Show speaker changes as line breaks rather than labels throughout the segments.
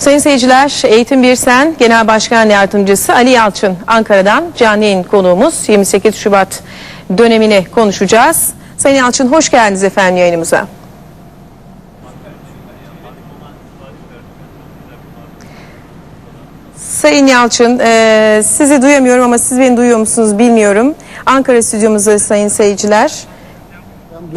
Sayın seyirciler, Eğitim Birsen Genel Başkan Yardımcısı Ali Yalçın Ankara'dan canlı yayın konuğumuz 28 Şubat dönemini konuşacağız. Sayın Yalçın hoş geldiniz efendim yayınımıza. Sayın Yalçın, e, sizi duyamıyorum ama siz beni duyuyor musunuz bilmiyorum. Ankara stüdyomuzda sayın seyirciler.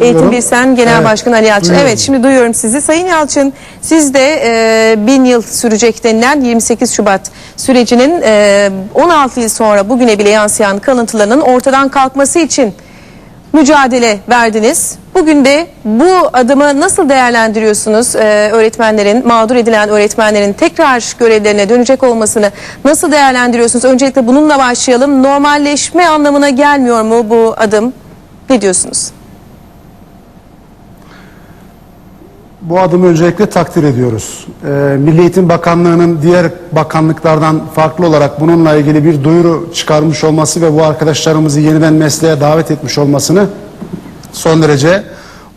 Eğitim Birsen Genel
Evet,
Başkanı Ali Yalçın.
duyuyorum.
Evet şimdi duyuyorum sizi. Sayın Yalçın siz de e, bin yıl sürecek denilen 28 Şubat sürecinin e, 16 yıl sonra bugüne bile yansıyan kalıntılarının ortadan kalkması için mücadele verdiniz. Bugün de bu adımı nasıl değerlendiriyorsunuz? Ee, öğretmenlerin, mağdur edilen öğretmenlerin tekrar görevlerine dönecek olmasını nasıl değerlendiriyorsunuz? Öncelikle bununla başlayalım. Normalleşme anlamına gelmiyor mu bu adım? Ne diyorsunuz?
Bu adımı öncelikle takdir ediyoruz. Ee, Milli Eğitim Bakanlığı'nın diğer bakanlıklardan farklı olarak bununla ilgili bir duyuru çıkarmış olması ve bu arkadaşlarımızı yeniden mesleğe davet etmiş olmasını son derece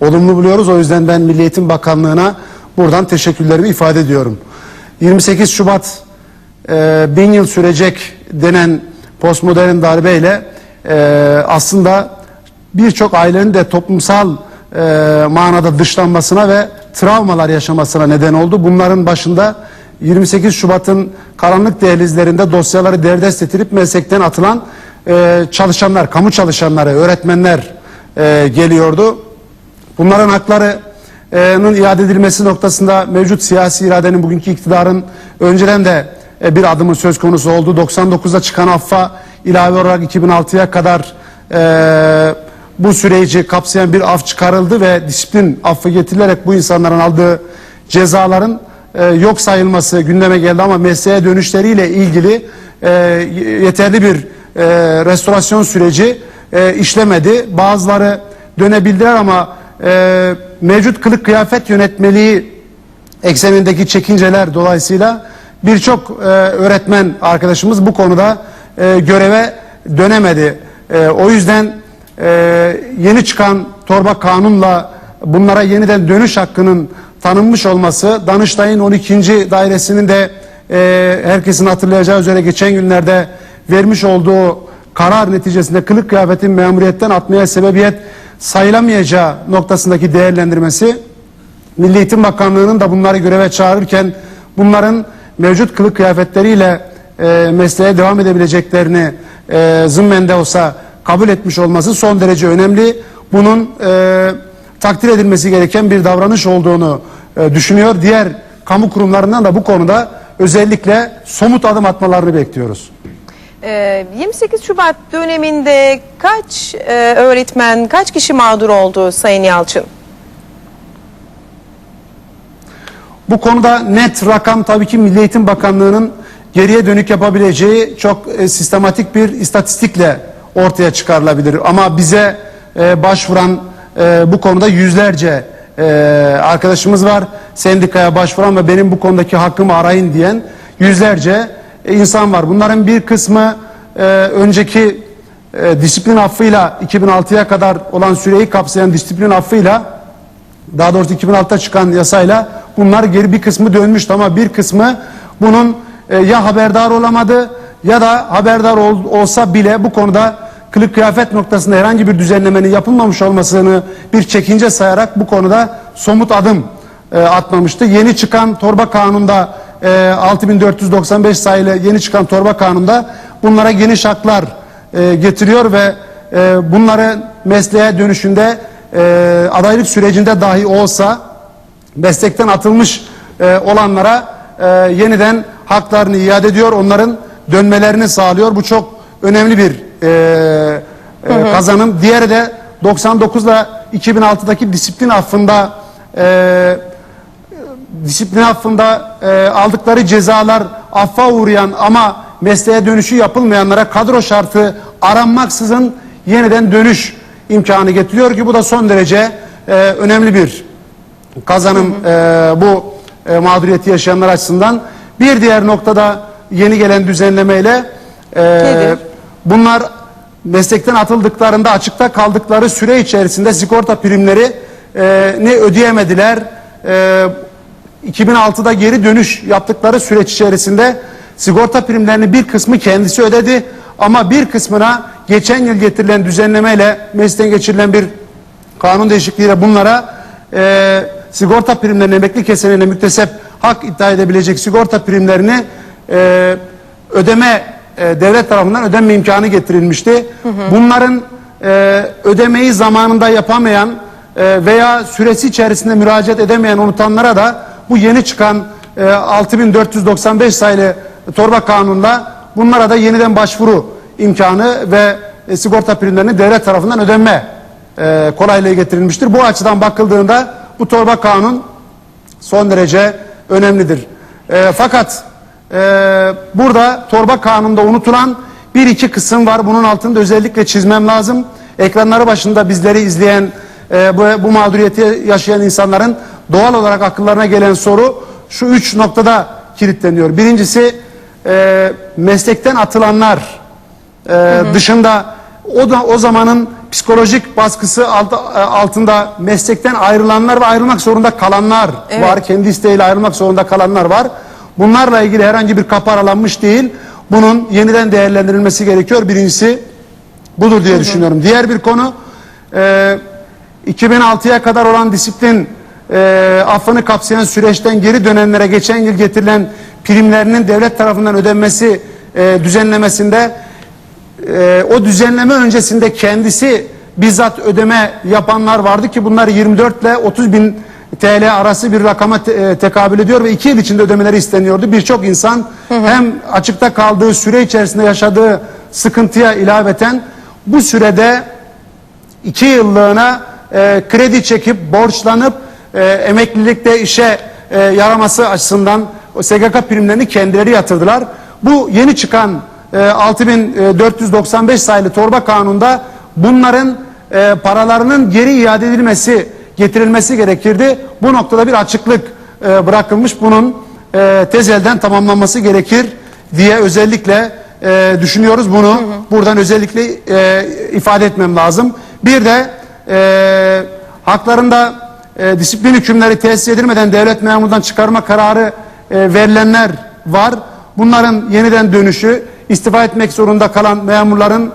olumlu buluyoruz. O yüzden ben Milli Eğitim Bakanlığı'na buradan teşekkürlerimi ifade ediyorum. 28 Şubat e, bin yıl sürecek denen postmodern darbeyle e, aslında birçok ailenin de toplumsal e, manada dışlanmasına ve travmalar yaşamasına neden oldu. Bunların başında 28 Şubat'ın karanlık dehlizlerinde dosyaları derdest getirip meslekten atılan e, çalışanlar, kamu çalışanları, öğretmenler e, geliyordu. Bunların haklarının iade edilmesi noktasında mevcut siyasi iradenin bugünkü iktidarın önceden de e, bir adımı söz konusu oldu. 99'da çıkan affa ilave olarak 2006'ya kadar e, bu süreci kapsayan bir af çıkarıldı ve disiplin affı getirilerek bu insanların aldığı cezaların e, yok sayılması gündeme geldi ama mesleğe dönüşleriyle ilgili e, yeterli bir e, restorasyon süreci e, işlemedi. Bazıları dönebildiler ama e, mevcut kılık kıyafet yönetmeliği eksenindeki çekinceler dolayısıyla birçok e, öğretmen arkadaşımız bu konuda e, göreve dönemedi. E, o yüzden e, yeni çıkan torba kanunla bunlara yeniden dönüş hakkının tanınmış olması, Danıştay'ın 12. dairesinin de e, herkesin hatırlayacağı üzere geçen günlerde vermiş olduğu karar neticesinde kılık kıyafetin memuriyetten atmaya sebebiyet sayılamayacağı noktasındaki değerlendirmesi Milli Eğitim Bakanlığı'nın da bunları göreve çağırırken bunların mevcut kılık kıyafetleriyle e, mesleğe devam edebileceklerini e, zımmen de olsa kabul etmiş olması son derece önemli. Bunun e, takdir edilmesi gereken bir davranış olduğunu e, düşünüyor. Diğer kamu kurumlarından da bu konuda özellikle somut adım atmalarını bekliyoruz.
Ee, 28 Şubat döneminde kaç e, öğretmen, kaç kişi mağdur oldu Sayın Yalçın?
Bu konuda net rakam tabii ki Milli Eğitim Bakanlığı'nın geriye dönük yapabileceği çok e, sistematik bir istatistikle ortaya çıkarılabilir. Ama bize e, başvuran e, bu konuda yüzlerce e, arkadaşımız var. Sendikaya başvuran ve benim bu konudaki hakkımı arayın diyen yüzlerce e, insan var. Bunların bir kısmı e, önceki e, disiplin affıyla 2006'ya kadar olan süreyi kapsayan disiplin affıyla daha doğrusu 2006'da çıkan yasayla bunlar geri bir kısmı dönmüştü ama bir kısmı bunun e, ya haberdar olamadı ya da haberdar ol- olsa bile bu konuda kılık kıyafet noktasında herhangi bir düzenlemenin yapılmamış olmasını bir çekince sayarak bu konuda somut adım e, atmamıştı. Yeni çıkan torba kanunda e, 6495 sayılı yeni çıkan torba kanunda bunlara geniş haklar e, getiriyor ve e, bunları mesleğe dönüşünde e, adaylık sürecinde dahi olsa meslekten atılmış e, olanlara e, yeniden haklarını iade ediyor. Onların dönmelerini sağlıyor. Bu çok önemli bir e, e, kazanım. Diğeri de 99 ile 2006'daki disiplin affında e, disiplin affında e, aldıkları cezalar affa uğrayan ama mesleğe dönüşü yapılmayanlara kadro şartı aranmaksızın yeniden dönüş imkanı getiriyor ki bu da son derece e, önemli bir kazanım e, bu e, mağduriyeti yaşayanlar açısından. Bir diğer noktada yeni gelen düzenlemeyle e,
Nedir?
Bunlar meslekten atıldıklarında açıkta kaldıkları süre içerisinde sigorta primleri e, ne ödeyemediler. E, 2006'da geri dönüş yaptıkları süreç içerisinde sigorta primlerinin bir kısmı kendisi ödedi ama bir kısmına geçen yıl getirilen düzenlemeyle meclisten geçirilen bir kanun değişikliğiyle bunlara e, sigorta primlerini emekli kesenine müktesep hak iddia edebilecek sigorta primlerini e, ödeme e, devlet tarafından ödeme imkanı getirilmişti. Bunların e, ödemeyi zamanında yapamayan e, veya süresi içerisinde müracaat edemeyen unutanlara da bu yeni çıkan e, 6495 sayılı torba kanunla bunlara da yeniden başvuru imkanı ve e, sigorta primlerinin devlet tarafından ödenme e, kolaylığı getirilmiştir. Bu açıdan bakıldığında bu torba kanun son derece önemlidir. E, fakat e, burada torba kanunda unutulan bir iki kısım var. Bunun altında özellikle çizmem lazım. Ekranları başında bizleri izleyen e, bu, bu mağduriyeti yaşayan insanların doğal olarak akıllarına gelen soru şu üç noktada kilitleniyor. Birincisi e, meslekten atılanlar e, dışında o da o zamanın psikolojik baskısı alt- e, altında meslekten ayrılanlar ve ayrılmak zorunda kalanlar var. Kendi isteğiyle ayrılmak zorunda kalanlar var. Bunlarla ilgili herhangi bir kapı aralanmış değil. Bunun yeniden değerlendirilmesi gerekiyor. Birincisi budur diye düşünüyorum. Diğer bir konu e, 2006'ya kadar olan disiplin e, affını kapsayan süreçten geri dönenlere geçen yıl getirilen primlerinin devlet tarafından ödenmesi e, düzenlemesinde e, o düzenleme öncesinde kendisi bizzat ödeme yapanlar vardı ki bunlar 24 ile 30 bin TL arası bir rakama te- e, tekabül ediyor ve iki yıl içinde ödemeleri isteniyordu. Birçok insan hem açıkta kaldığı süre içerisinde yaşadığı sıkıntıya ilaveten bu sürede iki yıllığına e, kredi çekip borçlanıp e, emeklilikte işe e, yaraması açısından o SGK primlerini kendileri yatırdılar. Bu yeni çıkan e, 6495 sayılı torba kanunda bunların e, paralarının geri iade edilmesi getirilmesi gerekirdi. Bu noktada bir açıklık e, bırakılmış. Bunun e, tezelden tamamlanması gerekir diye özellikle e, düşünüyoruz. Bunu buradan özellikle e, ifade etmem lazım. Bir de e, haklarında e, disiplin hükümleri tesis edilmeden devlet memurundan çıkarma kararı e, verilenler var. Bunların yeniden dönüşü istifa etmek zorunda kalan memurların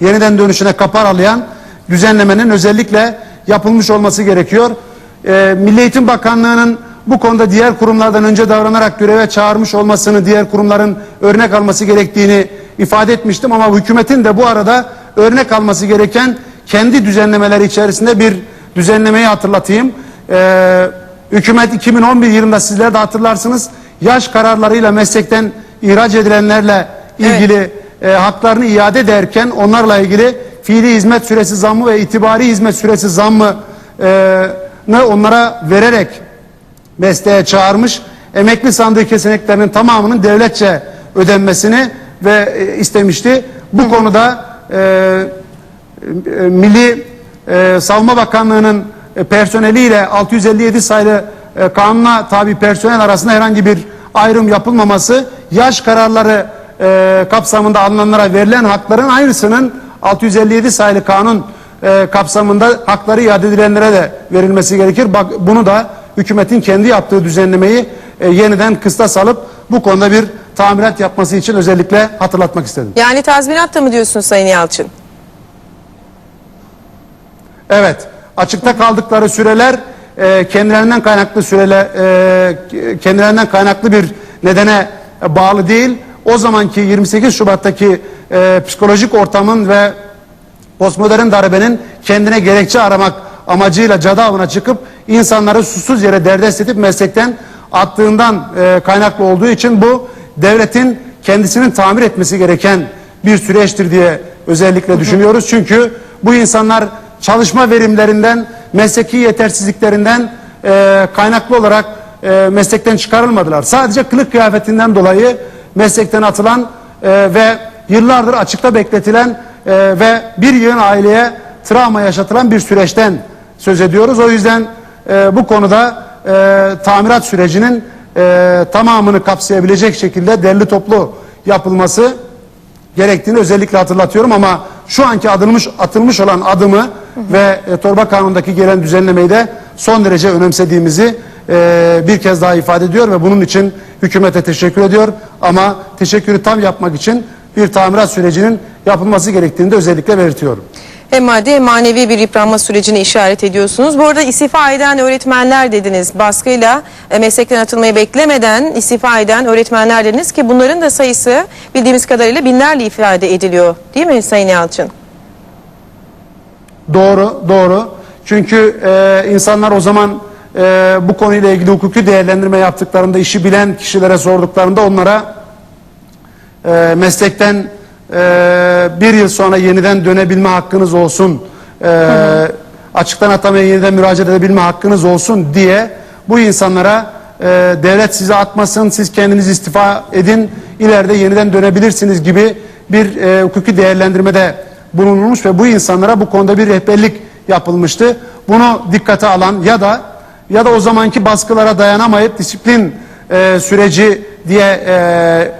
yeniden dönüşüne kapı aralayan düzenlemenin özellikle yapılmış olması gerekiyor. Ee, Milli Eğitim Bakanlığı'nın bu konuda diğer kurumlardan önce davranarak göreve çağırmış olmasını, diğer kurumların örnek alması gerektiğini ifade etmiştim ama hükümetin de bu arada örnek alması gereken kendi düzenlemeleri içerisinde bir düzenlemeyi hatırlatayım. Ee, hükümet 2011 yılında sizler de hatırlarsınız yaş kararlarıyla meslekten ihraç edilenlerle ilgili e, haklarını iade derken onlarla ilgili fiili hizmet süresi zammı ve itibari hizmet süresi zammı e, onlara vererek mesleğe çağırmış. Emekli sandığı kesinliklerinin tamamının devletçe ödenmesini ve e, istemişti. Bu konuda e, e, Milli e, Savunma Bakanlığı'nın e, personeliyle 657 sayılı e, kanuna tabi personel arasında herhangi bir ayrım yapılmaması yaş kararları e, kapsamında alınanlara verilen hakların aynısının 657 sayılı kanun e, kapsamında hakları iade edilenlere de verilmesi gerekir. Bak bunu da hükümetin kendi yaptığı düzenlemeyi e, yeniden kıstas alıp bu konuda bir tamirat yapması için özellikle hatırlatmak istedim.
Yani tazminat da mı diyorsun Sayın Yalçın?
Evet, açıkta kaldıkları süreler e, kendilerinden kaynaklı süreler, e, kendilerinden kaynaklı bir nedene bağlı değil. O zamanki 28 Şubat'taki e, psikolojik ortamın ve postmodern darbenin kendine gerekçe aramak amacıyla cadı avına çıkıp insanları susuz yere derdest edip meslekten attığından e, kaynaklı olduğu için bu devletin kendisinin tamir etmesi gereken bir süreçtir diye özellikle düşünüyoruz. Çünkü bu insanlar çalışma verimlerinden, mesleki yetersizliklerinden e, kaynaklı olarak e, meslekten çıkarılmadılar. Sadece kılık kıyafetinden dolayı meslekten atılan e, ve yıllardır açıkta bekletilen e, ve bir yığın aileye travma yaşatılan bir süreçten söz ediyoruz. O yüzden e, bu konuda e, tamirat sürecinin e, tamamını kapsayabilecek şekilde derli toplu yapılması gerektiğini özellikle hatırlatıyorum ama şu anki atılmış, atılmış olan adımı ve e, torba kanundaki gelen düzenlemeyi de son derece önemsediğimizi e, bir kez daha ifade ediyor ve bunun için hükümete teşekkür ediyor. Ama teşekkürü tam yapmak için bir tamirat sürecinin yapılması gerektiğini de özellikle belirtiyorum.
Hem maddi hem manevi bir yıpranma sürecini işaret ediyorsunuz. Bu arada istifa eden öğretmenler dediniz. Baskıyla e, meslekten atılmayı beklemeden istifa eden öğretmenler dediniz ki bunların da sayısı bildiğimiz kadarıyla binlerle ifade ediliyor. Değil mi Sayın Yalçın?
Doğru, doğru. Çünkü e, insanlar o zaman e, bu konuyla ilgili hukuki değerlendirme yaptıklarında, işi bilen kişilere sorduklarında onlara e, meslekten e, bir yıl sonra yeniden dönebilme hakkınız olsun, e, açıktan atamaya yeniden müracaat edebilme hakkınız olsun diye bu insanlara e, devlet sizi atmasın, siz kendiniz istifa edin, ileride yeniden dönebilirsiniz gibi bir e, hukuki değerlendirmede bulunulmuş ve bu insanlara bu konuda bir rehberlik yapılmıştı. Bunu dikkate alan ya da ya da o zamanki baskılara dayanamayıp disiplin e, süreci diye e,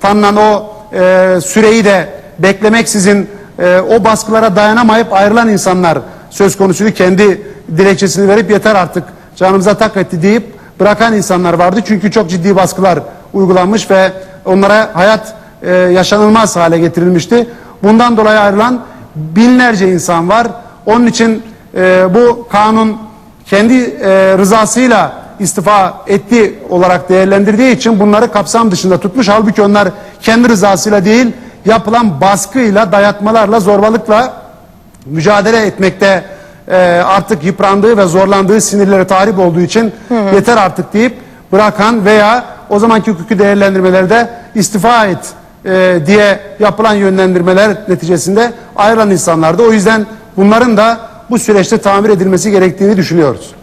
tanınan o e, süreyi de beklemeksizin e, o baskılara dayanamayıp ayrılan insanlar söz konusuydu. Kendi dilekçesini verip yeter artık canımıza tak etti deyip bırakan insanlar vardı. Çünkü çok ciddi baskılar uygulanmış ve onlara hayat e, yaşanılmaz hale getirilmişti. Bundan dolayı ayrılan binlerce insan var. Onun için e, bu kanun kendi e, rızasıyla istifa etti olarak değerlendirdiği için bunları kapsam dışında tutmuş. Halbuki onlar kendi rızasıyla değil yapılan baskıyla, dayatmalarla, zorbalıkla mücadele etmekte e, artık yıprandığı ve zorlandığı sinirlere tahrip olduğu için yeter artık deyip bırakan veya o zamanki hukuki değerlendirmelerde istifa et e, diye yapılan yönlendirmeler neticesinde ayrılan insanlardı. O yüzden bunların da bu süreçte tamir edilmesi gerektiğini düşünüyoruz.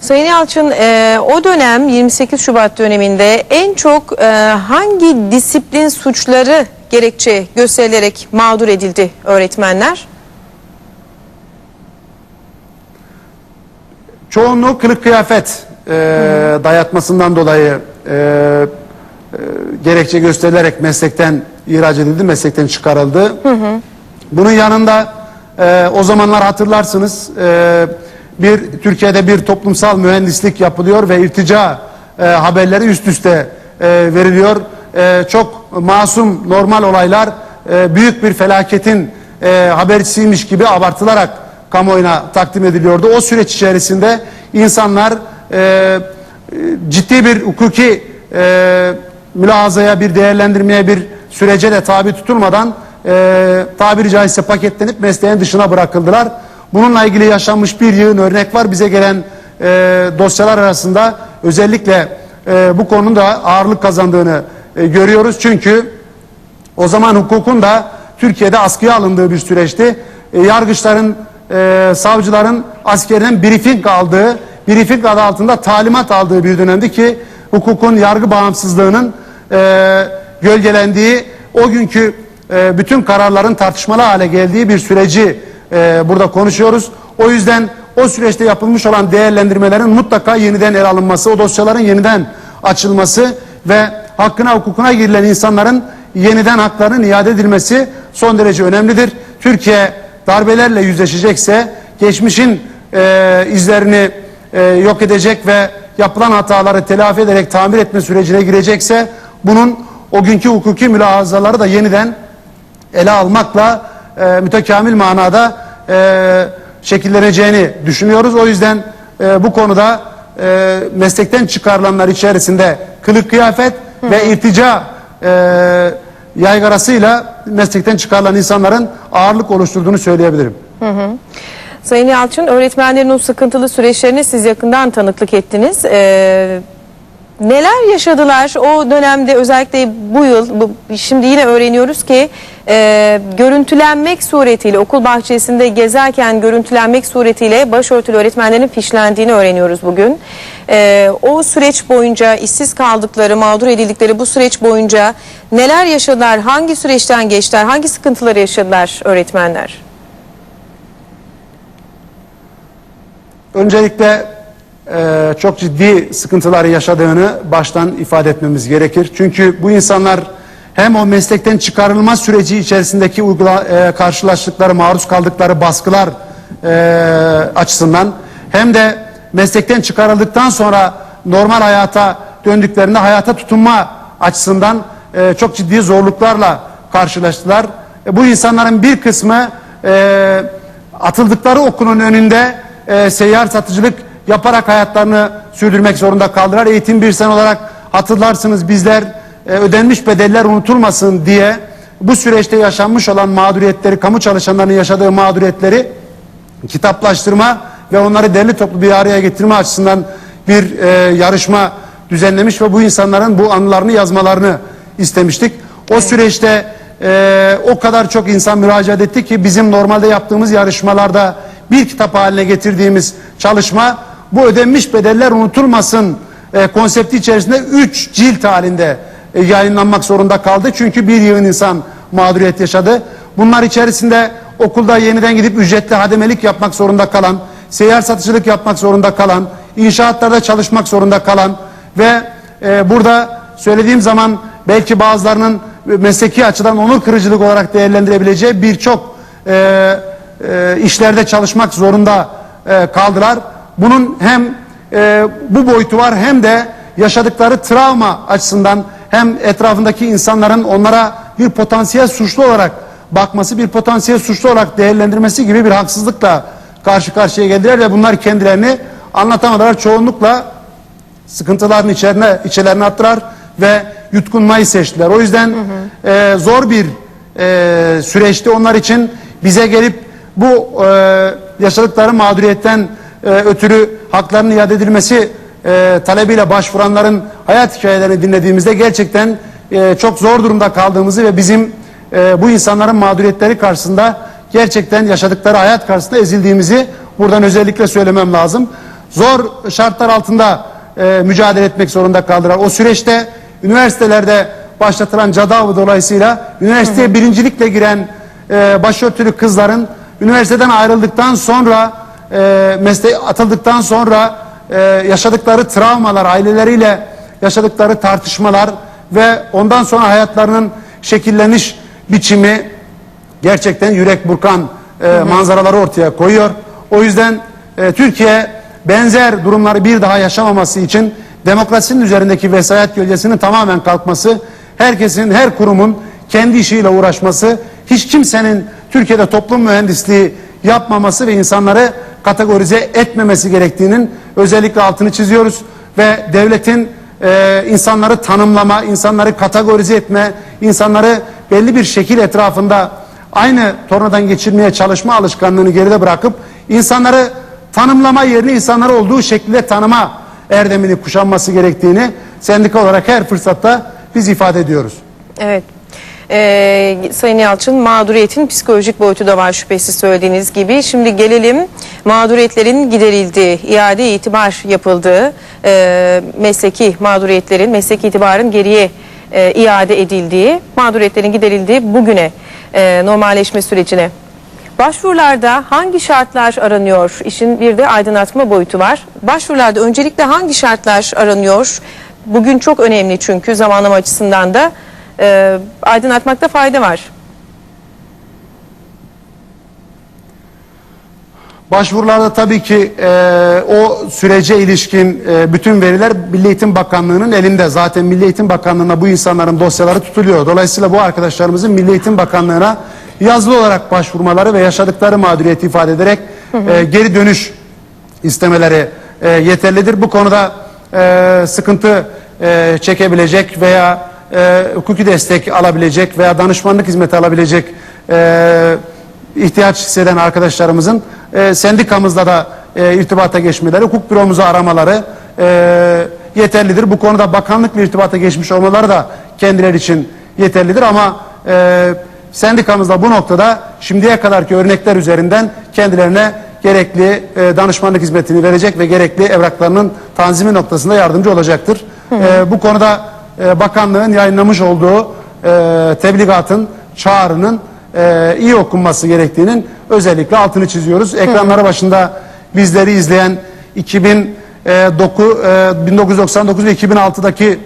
Sayın Yalçın e, o dönem 28 Şubat döneminde en çok e, hangi disiplin suçları gerekçe gösterilerek mağdur edildi öğretmenler?
Çoğunluğu kılık kıyafet e, dayatmasından dolayı e, e, gerekçe gösterilerek meslekten ihraç edildi, meslekten çıkarıldı. Bunun yanında e, o zamanlar hatırlarsınız e, bir Türkiye'de bir toplumsal mühendislik yapılıyor ve irtica e, haberleri üst üste e, veriliyor. E, çok masum normal olaylar e, büyük bir felaketin e, habercisiymiş gibi abartılarak kamuoyuna takdim ediliyordu. O süreç içerisinde insanlar e, ciddi bir hukuki e, mülahazaya, bir değerlendirmeye, bir sürece de tabi tutulmadan e, tabiri caizse paketlenip mesleğin dışına bırakıldılar. Bununla ilgili yaşanmış bir yığın örnek var. Bize gelen e, dosyalar arasında özellikle e, bu konunun da ağırlık kazandığını e, görüyoruz. Çünkü o zaman hukukun da Türkiye'de askıya alındığı bir süreçti. E, yargıçların, e, savcıların askerden briefing aldığı, briefing adı altında talimat aldığı bir dönemdi ki hukukun yargı bağımsızlığının e, gölgelendiği, o günkü e, bütün kararların tartışmalı hale geldiği bir süreci e, burada konuşuyoruz. O yüzden o süreçte yapılmış olan değerlendirmelerin mutlaka yeniden ele alınması, o dosyaların yeniden açılması ve hakkına hukukuna girilen insanların yeniden haklarının iade edilmesi son derece önemlidir. Türkiye darbelerle yüzleşecekse geçmişin e, izlerini e, yok edecek ve yapılan hataları telafi ederek tamir etme sürecine girecekse bunun o günkü hukuki mülahazaları da yeniden ele almakla e, mütekamil manada e, şekilleneceğini düşünüyoruz. O yüzden e, bu konuda e, meslekten çıkarılanlar içerisinde kılık kıyafet ve irtica e, yaygarasıyla meslekten çıkarılan insanların ağırlık oluşturduğunu söyleyebilirim.
Sayın Yalçın öğretmenlerin o sıkıntılı süreçlerine siz yakından tanıklık ettiniz. Ee, neler yaşadılar o dönemde özellikle bu yıl bu, şimdi yine öğreniyoruz ki e, görüntülenmek suretiyle okul bahçesinde gezerken görüntülenmek suretiyle başörtülü öğretmenlerin fişlendiğini öğreniyoruz bugün. Ee, o süreç boyunca işsiz kaldıkları, mağdur edildikleri bu süreç boyunca neler yaşadılar, hangi süreçten geçtiler, hangi sıkıntıları yaşadılar öğretmenler?
Öncelikle e, çok ciddi sıkıntılar yaşadığını baştan ifade etmemiz gerekir. Çünkü bu insanlar hem o meslekten çıkarılma süreci içerisindeki uygula, e, karşılaştıkları, maruz kaldıkları baskılar e, açısından hem de meslekten çıkarıldıktan sonra normal hayata döndüklerinde hayata tutunma açısından e, çok ciddi zorluklarla karşılaştılar. E, bu insanların bir kısmı e, atıldıkları okulun önünde e, seyyar satıcılık yaparak hayatlarını sürdürmek zorunda kaldılar. Eğitim bir sen olarak hatırlarsınız bizler e, ödenmiş bedeller unutulmasın diye bu süreçte yaşanmış olan mağduriyetleri, kamu çalışanlarının yaşadığı mağduriyetleri kitaplaştırma ve onları derli toplu bir araya getirme açısından bir e, yarışma düzenlemiş ve bu insanların bu anılarını yazmalarını istemiştik. O süreçte e, o kadar çok insan müracaat etti ki bizim normalde yaptığımız yarışmalarda bir kitap haline getirdiğimiz çalışma bu ödenmiş bedeller unutulmasın e, konsepti içerisinde 3 cilt halinde e, yayınlanmak zorunda kaldı. Çünkü bir yığın insan mağduriyet yaşadı. Bunlar içerisinde okulda yeniden gidip ücretli hademelik yapmak zorunda kalan, seyyar satıcılık yapmak zorunda kalan, inşaatlarda çalışmak zorunda kalan ve e, burada söylediğim zaman belki bazılarının mesleki açıdan onur kırıcılık olarak değerlendirebileceği birçok e, e, işlerde çalışmak zorunda e, kaldılar. Bunun hem e, bu boyutu var hem de yaşadıkları travma açısından hem etrafındaki insanların onlara bir potansiyel suçlu olarak bakması, bir potansiyel suçlu olarak değerlendirmesi gibi bir haksızlıkla karşı karşıya geldiler ve bunlar kendilerini anlatamadılar. Çoğunlukla sıkıntıların içerine, içlerine attılar ve yutkunmayı seçtiler. O yüzden e, zor bir e, süreçti onlar için bize gelip bu e, yaşadıkları mağduriyetten e, ötürü haklarının iade edilmesi e, talebiyle başvuranların hayat hikayelerini dinlediğimizde gerçekten e, çok zor durumda kaldığımızı ve bizim e, bu insanların mağduriyetleri karşısında gerçekten yaşadıkları hayat karşısında ezildiğimizi buradan özellikle söylemem lazım. Zor şartlar altında e, mücadele etmek zorunda kaldılar. O süreçte üniversitelerde başlatılan cadavı dolayısıyla üniversiteye birincilikle giren e, başörtülü kızların üniversiteden ayrıldıktan sonra e, mesleğe atıldıktan sonra e, yaşadıkları travmalar, aileleriyle yaşadıkları tartışmalar ve ondan sonra hayatlarının şekilleniş biçimi gerçekten yürek burkan e, manzaraları ortaya koyuyor. O yüzden e, Türkiye benzer durumları bir daha yaşamaması için demokrasinin üzerindeki vesayet gölgesinin tamamen kalkması, herkesin, her kurumun kendi işiyle uğraşması, hiç kimsenin Türkiye'de toplum mühendisliği yapmaması ve insanları kategorize etmemesi gerektiğinin özellikle altını çiziyoruz ve devletin e, insanları tanımlama, insanları kategorize etme, insanları belli bir şekil etrafında aynı tornadan geçirmeye çalışma alışkanlığını geride bırakıp insanları tanımlama yerine insanları olduğu şekilde tanıma erdemini kuşanması gerektiğini sendika olarak her fırsatta biz ifade ediyoruz.
Evet. Ee, Sayın Yalçın mağduriyetin psikolojik boyutu da var şüphesiz söylediğiniz gibi. Şimdi gelelim mağduriyetlerin giderildiği, iade itibar yapıldığı, e, mesleki mağduriyetlerin, mesleki itibarın geriye e, iade edildiği, mağduriyetlerin giderildiği bugüne e, normalleşme sürecine. Başvurularda hangi şartlar aranıyor? İşin bir de aydınlatma boyutu var. Başvurularda öncelikle hangi şartlar aranıyor? Bugün çok önemli çünkü zamanlama açısından da e, aydınlatmakta fayda var.
Başvurularda tabii ki e, o sürece ilişkin e, bütün veriler Milli Eğitim Bakanlığı'nın elinde. Zaten Milli Eğitim Bakanlığı'na bu insanların dosyaları tutuluyor. Dolayısıyla bu arkadaşlarımızın Milli Eğitim Bakanlığı'na yazılı olarak başvurmaları ve yaşadıkları mağduriyeti ifade ederek e, geri dönüş istemeleri e, yeterlidir. Bu konuda e, sıkıntı e, çekebilecek veya e, hukuki destek alabilecek veya danışmanlık hizmeti alabilecek e, ihtiyaç hisseden arkadaşlarımızın e, sendikamızla da e, irtibata geçmeleri, hukuk büromuzu aramaları e, yeterlidir. Bu konuda bakanlıkla irtibata geçmiş olmaları da kendileri için yeterlidir ama e, sendikamızda bu noktada şimdiye kadarki örnekler üzerinden kendilerine gerekli e, danışmanlık hizmetini verecek ve gerekli evraklarının tanzimi noktasında yardımcı olacaktır. E, bu konuda e, bakanlığın yayınlamış olduğu e, tebligatın, çağrının e, iyi okunması gerektiğinin özellikle altını çiziyoruz. Ekranları başında bizleri izleyen 2009, e, 1999 ve 2006'daki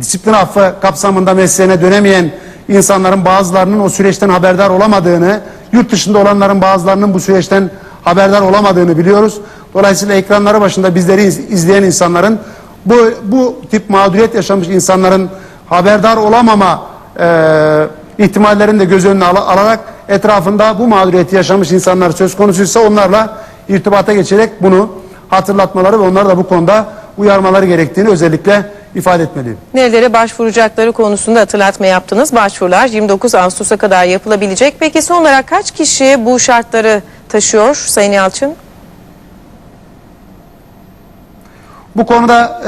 disiplin affı kapsamında mesleğine dönemeyen insanların bazılarının o süreçten haberdar olamadığını, yurt dışında olanların bazılarının bu süreçten haberdar olamadığını biliyoruz. Dolayısıyla ekranları başında bizleri iz- izleyen insanların bu, bu tip mağduriyet yaşamış insanların haberdar olamama e, ihtimallerini de göz önüne al- alarak etrafında bu mağduriyeti yaşamış insanlar söz konusuysa onlarla irtibata geçerek bunu hatırlatmaları ve onları da bu konuda uyarmaları gerektiğini özellikle ifade etmeliyim.
Nerelere başvuracakları konusunda hatırlatma yaptınız. Başvurular 29 Ağustos'a kadar yapılabilecek. Peki son olarak kaç kişi bu şartları taşıyor Sayın Yalçın?
Bu konuda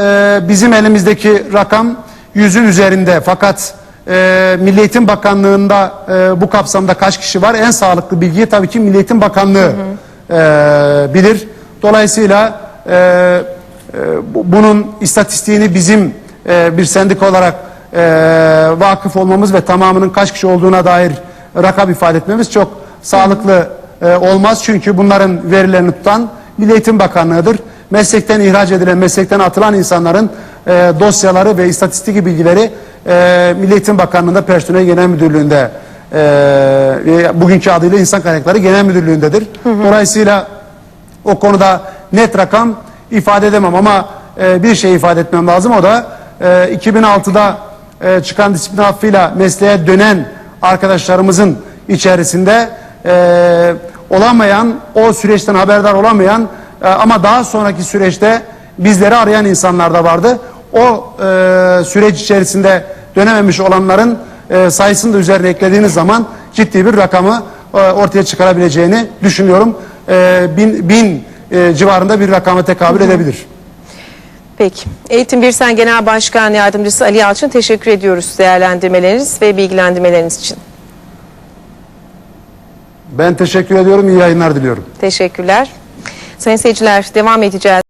e, bizim elimizdeki rakam yüzün üzerinde fakat e, Milli Eğitim Bakanlığı'nda e, bu kapsamda kaç kişi var? En sağlıklı bilgiyi tabii ki Milli Eğitim Bakanlığı e, bilir. Dolayısıyla e, e, bu- bunun istatistiğini bizim e, bir sendik olarak e, vakıf olmamız ve tamamının kaç kişi olduğuna dair rakam ifade etmemiz çok sağlıklı e, olmaz. Çünkü bunların verilerini tutan Milli Eğitim Bakanlığı'dır. Meslekten ihraç edilen, meslekten atılan insanların e, dosyaları ve istatistik bilgileri e, Milli Eğitim Bakanlığı'nda Personel Genel Müdürlüğü'nde e, bugünkü adıyla İnsan Kaynakları Genel Müdürlüğü'ndedir. Dolayısıyla o konuda net rakam ifade edemem ama e, bir şey ifade etmem lazım o da e, 2006'da e, çıkan disiplin affıyla mesleğe dönen arkadaşlarımızın içerisinde e, olamayan o süreçten haberdar olamayan e, ama daha sonraki süreçte bizleri arayan insanlar da vardı. O e, süreç içerisinde dönememiş olanların e, sayısını da üzerine eklediğiniz zaman ciddi bir rakamı e, ortaya çıkarabileceğini düşünüyorum. E, bin, bin e, civarında bir rakama tekabül edebilir.
Peki. Eğitim Birsen Genel Başkan Yardımcısı Ali Yalçın teşekkür ediyoruz değerlendirmeleriniz ve bilgilendirmeleriniz için.
Ben teşekkür ediyorum. İyi yayınlar diliyorum.
Teşekkürler. Sayın seyirciler devam edeceğiz.